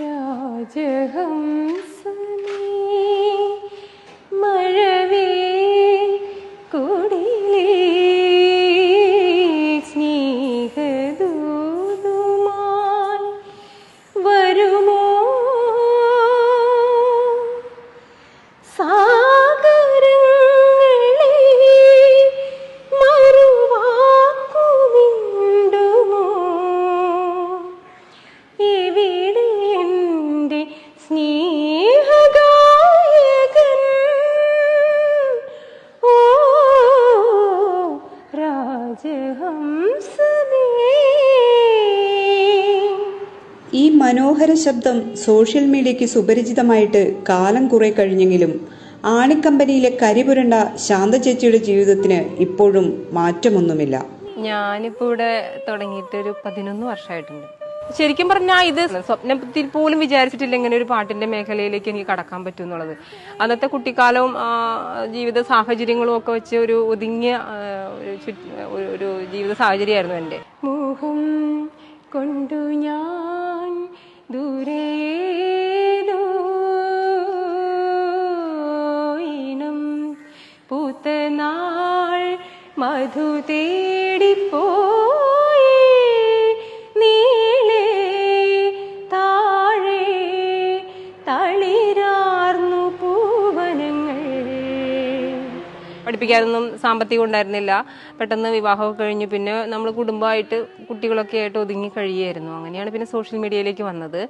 രാജഹംസമേ സ്നേഹഗായകൻ. ഓ രാജഹംസമേ ഈ മനോഹര ശബ്ദം സോഷ്യൽ മീഡിയയ്ക്ക് സുപരിചിതമായിട്ട് കാലം കുറെ കഴിഞ്ഞെങ്കിലും ആണിക്കമ്പനിയിലെ കരിപുരണ്ട ശാന്ത ചേച്ചിയുടെ ജീവിതത്തിന് ഇപ്പോഴും മാറ്റമൊന്നുമില്ല. ഞാനിപ്പോൾ ഇവിടെ തുടങ്ങിയിട്ട് ഒരു പതിനൊന്ന് വർഷമായിട്ടുണ്ട്. ശരിക്കും പറഞ്ഞാൽ ഇത് സ്വപ്നത്തിൽ പോലും വിചാരിച്ചിട്ടില്ല ഇങ്ങനെ ഒരു പാട്ടിന്റെ മേഖലയിലേക്ക് എനിക്ക് കടക്കാൻ പറ്റും എന്നുള്ളത്. അന്നത്തെ കുട്ടിക്കാലവും ജീവിത സാഹചര്യങ്ങളും ഒക്കെ വെച്ച് ഒരു ഒതുങ്ങിയ ഒരു ജീവിത സാഹചര്യമായിരുന്നു എന്റെ. മോഹം കൊണ്ടു ഞാൻ ദൂരേ പൂത്തനാൾ മധു പഠിപ്പിക്കാനൊന്നും സാമ്പത്തികം ഉണ്ടായിരുന്നില്ല. പെട്ടെന്ന് വിവാഹമൊക്കെ കഴിഞ്ഞു പിന്നെ നമ്മൾ കുടുംബമായിട്ട് കുട്ടികളൊക്കെ ആയിട്ട് ഒതുങ്ങി കഴിയായിരുന്നു അങ്ങനെയാണ് പിന്നെ സോഷ്യൽ മീഡിയയിലേക്ക് വന്നത്.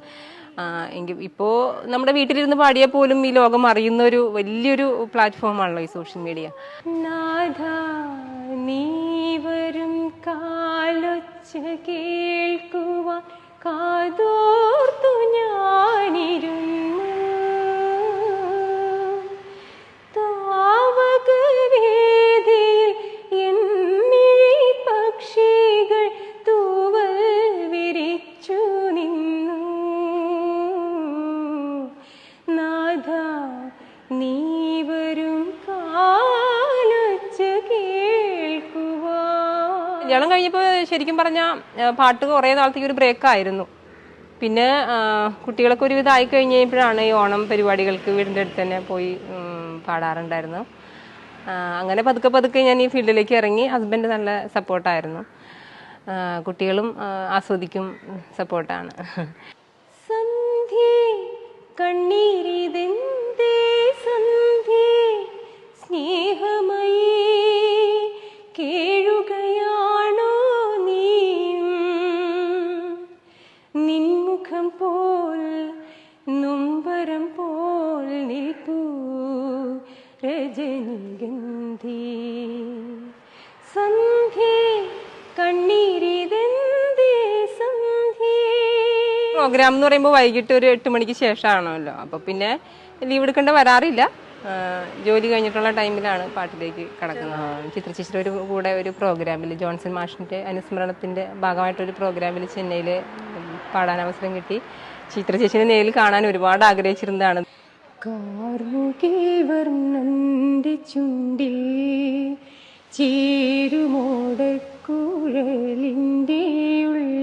എങ്കിൽ ഇപ്പോൾ നമ്മുടെ വീട്ടിലിരുന്ന് പാടിയാൽ പോലും ഈ ലോകം അറിയുന്ന ഒരു വലിയൊരു പ്ലാറ്റ്ഫോമാണല്ലോ ഈ സോഷ്യൽ മീഡിയ. നാഥ നീ കാലൊച്ച കേൾക്കുവാൻ കാതോർത്തു നാഥ നീ വരും കാലൊച്ച കേൾക്കുവാ കല്യാണം കഴിഞ്ഞപ്പോൾ ശരിക്കും പറഞ്ഞാൽ പാട്ട് കുറേ നാളത്തേക്ക് ഒരു ബ്രേക്ക് ആയിരുന്നു പിന്നെ കുട്ടികളൊക്കെ ഒരുവിധം ആയി കഴിഞ്ഞപ്പോഴാണ് ഈ ഓണം പരിപാടികൾക്ക് വീടിന്റെ അടുത്ത് തന്നെ പോയി പാടാറുണ്ടായിരുന്നു. അങ്ങനെ പതുക്കെ പതുക്കെ ഞാൻ ഈ ഫീൽഡിലേക്ക് ഇറങ്ങി ഹസ്ബൻഡ് നല്ല സപ്പോർട്ടായിരുന്നു. കുട്ടികളും ആസ്വദിക്കും സപ്പോർട്ടാണ്. സന്ധ്യേ കണ്ണീരിതെന്തേ സന്ധ്യേ പ്രോഗ്രാം എന്ന് പറയുമ്പോൾ വൈകിട്ട് ഒരു എട്ട് മണിക്ക് ശേഷമാണല്ലോ. അപ്പോൾ പിന്നെ ലീവ് എടുക്കേണ്ട വരാറില്ല. ജോലി കഴിഞ്ഞിട്ടുള്ള ടൈമിലാണ് പാട്ടിലേക്ക് കടക്കുന്നത്. ചിത്ര ചേച്ചിയുടെ ഒരു കൂടെ ഒരു പ്രോഗ്രാമിൽ ജോൺസൺ മാഷിന്റെ അനുസ്മരണത്തിന്റെ ഭാഗമായിട്ടൊരു പ്രോഗ്രാമിൽ ചെന്നൈയിൽ പാടാൻ അവസരം കിട്ടി. ചിത്ര ചേച്ചിനെ നേരിൽ കാണാൻ ഒരുപാട് ആഗ്രഹിച്ചിരുന്നതാണ്. ചുണ്ടിൽ ചേരുമോടക്കുഴലിന്റെ ഉള്ളിൽ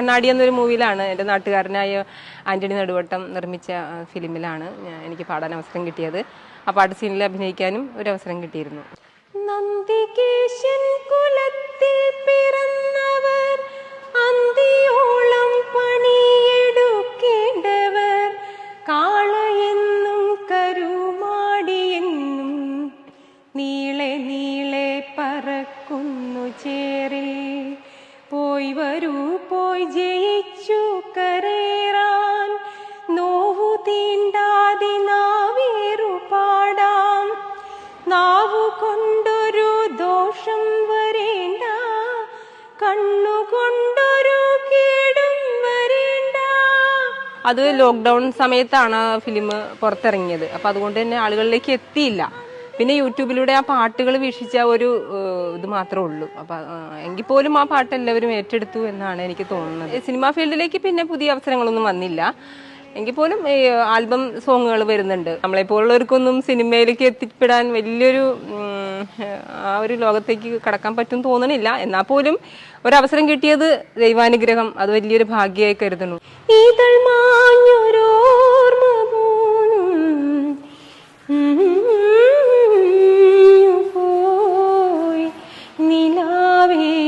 കണ്ണാടി എന്നൊരു മൂവിയിലാണ്. എന്റെ നാട്ടുകാരനായ ആന്റണി നെടുവട്ടം നിർമ്മിച്ച ഫിലിമിലാണ് എനിക്ക് പാടാൻ അവസരം കിട്ടിയത്. ആ പാട്ട് സീനിൽ അഭിനയിക്കാനും ഒരു അവസരം കിട്ടിയിരുന്നു. നന്ദികേശൻ കുലത്തിൽ അത് ലോക്ക്ഡൗൺ സമയത്താണ് ഫിലിം പുറത്തിറങ്ങിയത്. അപ്പം അതുകൊണ്ട് തന്നെ ആളുകളിലേക്ക് എത്തിയില്ല. പിന്നെ യൂട്യൂബിലൂടെ ആ പാട്ടുകൾ വീക്ഷിച്ച ഒരു ഇത് മാത്രമേ ഉള്ളൂ. അപ്പൊ എങ്കിൽ പോലും ആ പാട്ട് എല്ലാവരും ഏറ്റെടുത്തു എന്നാണ് എനിക്ക് തോന്നുന്നത്. സിനിമാ ഫീൽഡിലേക്ക് പിന്നെ പുതിയ അവസരങ്ങളൊന്നും വന്നില്ല. എങ്കിൽ പോലും ആൽബം സോങ്ങുകൾ വരുന്നുണ്ട്. നമ്മളെ നമ്മളെപ്പോലുള്ളവർക്കൊന്നും സിനിമയിലേക്ക് എത്തിപ്പെടാൻ വലിയൊരു ആ ഒരു ലോകത്തേക്ക് കടക്കാൻ പറ്റും തോന്നണില്ല എന്നാൽ പോലും ഒരവസരം കിട്ടിയത് ദൈവാനുഗ്രഹം അത് വലിയൊരു ഭാഗ്യമായി കരുതുന്നു ഇതൾ നിലാവേ